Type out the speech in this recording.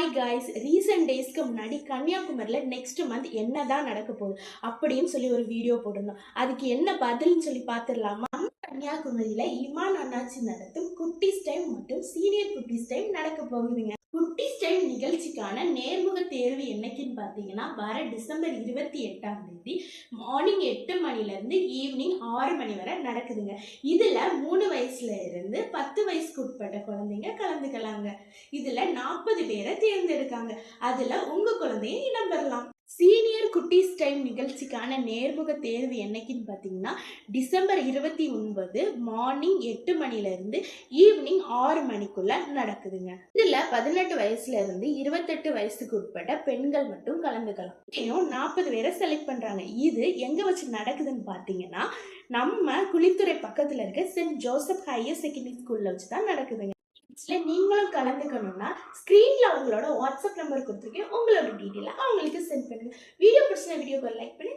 Hi guys recent டேஸ்க்கு முன்னாடி கன்னியாகுமரியில் நெக்ஸ்ட் மந்த் என்ன தான் நடக்க போகுது அப்படின்னு சொல்லி ஒரு வீடியோ போட்டிருந்தோம். அதுக்கு என்ன பதில்னு சொல்லி பார்த்துடலாமா? கன்னியாகுமரியில் இமான் அண்ணாச்சி நடத்தும் குட்டீஸ் டைம் மற்றும் சீனியர் குட்டீஸ் டைம் நடக்க போகுதுங்க. குட்டிஸ் டைம் நிகழ்ச்சிக்கான நேர்முக தேர்வு என்னைக்குன்னு பார்த்தீங்கன்னா வர டிசம்பர் இருபத்தி எட்டாம் தேதி மார்னிங் எட்டு மணிலேருந்து ஈவினிங் ஆறு மணி வரை நடக்குதுங்க. இதில் மூணு வயசுல இருந்து பத்து வயசுக்கு உட்பட்ட குழந்தைங்க கலந்துக்கலாங்க. இதுல நாற்பது பேரை தேர்ந்தெடுக்காங்க. அதுல உங்க குழந்தையும் இடம்பெறலாம் சீனி குட்டீஸ் டைம் நிகழ்ச்சிக்கான நேர்முக தேர்வு என்னைக்குன்னு பார்த்தீங்கன்னா டிசம்பர் இருபத்தி ஒன்பது மார்னிங் எட்டு மணிலேருந்து ஈவினிங் ஆறு மணிக்குள்ள நடக்குதுங்க. இதில் பதினெட்டு வயசுலேருந்து இருபத்தெட்டு வயசுக்கு உட்பட்ட பெண்கள் மட்டும் கலந்துக்கலாம். இன்னும் நாற்பது பேரை செலக்ட் பண்ணுறாங்க இது எங்கே வச்சு நடக்குதுன்னு பார்த்தீங்கன்னா நம்ம குளித்துறை பக்கத்தில் இருக்க சென்ட் ஜோசப் ஹையர் செகண்டரி ஸ்கூலில் வச்சு தான் நடக்குதுங்க. இதுல நீங்களும் கலந்துக்கணும்னா ஸ்க்ரீனில் உங்களோட வாட்ஸ்அப் நம்பர் கொடுத்துருக்கேன். உங்களோட டீட்டெயிலை அவங்களுக்கு சென்ட் பண்ணுங்க. ভিডিও করে লাইক করে